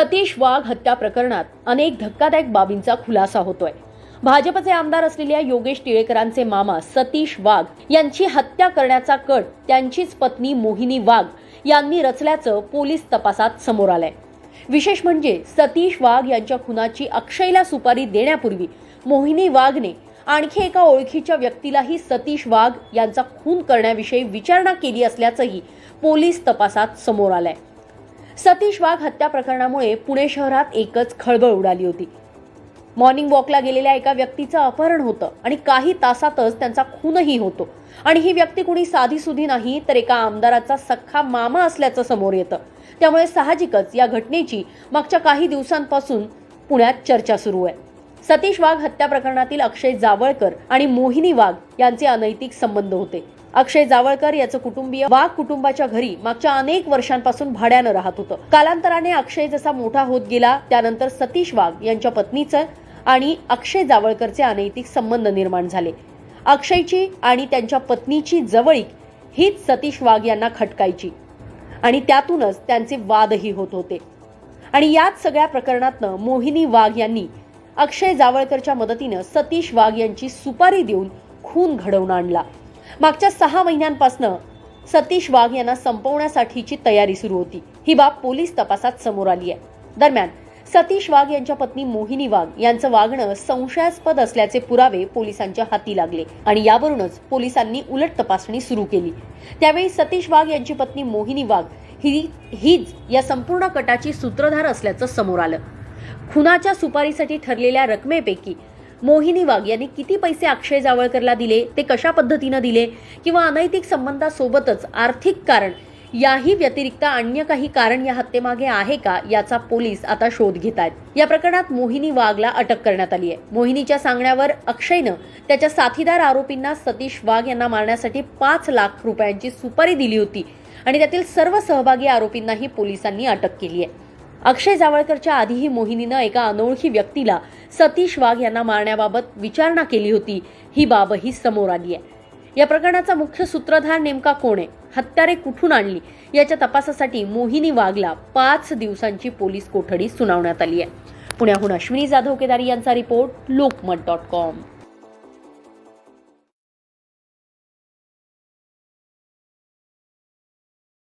सतीश वाघ हत्या प्रकरणात अनेक धक्कादायक बाबींचा खुलासा होतोय. भाजपचे आमदार असलेल्या योगेश टिळेकरांचे मामा सतीश वाघ यांची हत्या करण्याचा कट त्यांचीच पत्नी मोहिनी वाघ यांनी रचल्याचं पोलीस तपासात समोर आलंय. विशेष म्हणजे सतीश वाघ यांच्या खुनाची अक्षयला सुपारी देण्यापूर्वी मोहिनी वाघने आणखी एका ओळखीच्या व्यक्तीलाही सतीश वाघ यांचा खून करण्याविषयी विचारणा केली असल्याचंही पोलीस तपासात समोर आलंय. सतीश वाघ हत्या प्रकरणामुळे पुणे शहरात एकच खळबळ उडाली होती. मॉर्निंग वॉकला गेलेल्या एका व्यक्तीचं अपहरण होतं आणि काही तासातच त्यांचा खूनही होतो. आणि ही व्यक्ती कुणी साधीसुधी नाही तर एका आमदाराचा सख्खा मामा असल्याचं समोर येतं. त्यामुळे साहजिकच या घटनेची मागच्या काही दिवसांपासून पुण्यात चर्चा सुरू आहे. सतीश वाघ हत्या प्रकरणातील अक्षय जावळकर आणि मोहिनी वाघ यांचे अनैतिक संबंध होते. अक्षय जावळकर याचं कुटुंबीय वाघ कुटुंबाच्या घरी मागच्या अनेक वर्षांपासून भाड्यानं राहत होतं. कालांतराने अक्षय जसा मोठा होत गेला त्यानंतर सतीश वाघ यांच्या पत्नीचं आणि अक्षय जावळकरचे अनैतिक संबंध निर्माण झाले. अक्षयची आणि त्यांच्या पत्नीची जवळीक हीच सतीश वाघ यांना खटकायची आणि त्यातूनच त्यांचे वादही होत होते. आणि याच सगळ्या प्रकरणातनं मोहिनी वाघ यांनी अक्षय जावळकरच्या मदतीनं सतीश वाघ यांची सुपारी देऊन खून घडवून आणला. मागच्या सहा महिन्यांपासनं सतीश वाघ यांना संपवण्यासाठीची तयारी सुरू होती. ही बाब पोलीस तपासात समोर आली आहे. दरम्यान सतीश वाघ यांच्या पत्नी मोहिनी वाघ यांचं वागणं संशयास्पद असल्याचे पुरावे पोलिसांच्या हाती लागले आणि यावरूनच पोलिसांनी उलट तपासणी सुरू केली. त्यावेळी सतीश वाघ यांची पत्नी मोहिनी वाघ ही हीच या संपूर्ण कटाची सूत्रधार असल्याचं समोर आलं. खुनाच्या सुपारीसाठी ठरलेल्या रकमेपैकी मोहिनी वाघ यांनी किती पैसे अक्षय जावळकरला दिले ते कशा पद्धतीनं दिले? किंवा अनैतिक संबंधासोबतच आर्थिक कारण याही व्यतिरिक्त अन्य काही कारण या हत्येमागे आहे का याचा पोलीस आता शोध घेत आहेत या प्रकरणात मोहिनी वाघला अटक करण्यात आली आहे मोहिनीच्या सांगण्यावर अक्षयनं त्याच्या साथीदार आरोपींना सतीश वाघ यांना मारण्यासाठी पाच लाख रुपयांची सुपारी दिली होती आणि त्यातील सर्व सहभागी आरोपींनाही पोलिसांनी अटक केली आहे अक्षय जावळकरच्या आधीही मोहिनीनं एका अनोळखी व्यक्तीला सतीश वाघ यांना मारण्याबाबत विचारणा केली होती. ही बाबही समोर आली आहे. या प्रकरणाचा मुख्य सूत्रधार नेमका कोण आहे? हत्यारे कुठून आणली? याच्या तपासासाठी मोहिनी वाघला पाच दिवसांची पोलीस कोठडी सुनावण्यात आली आहे. पुण्याहून अश्विनी जाधव केदारी यांचा रिपोर्ट लोकमत डॉट कॉम.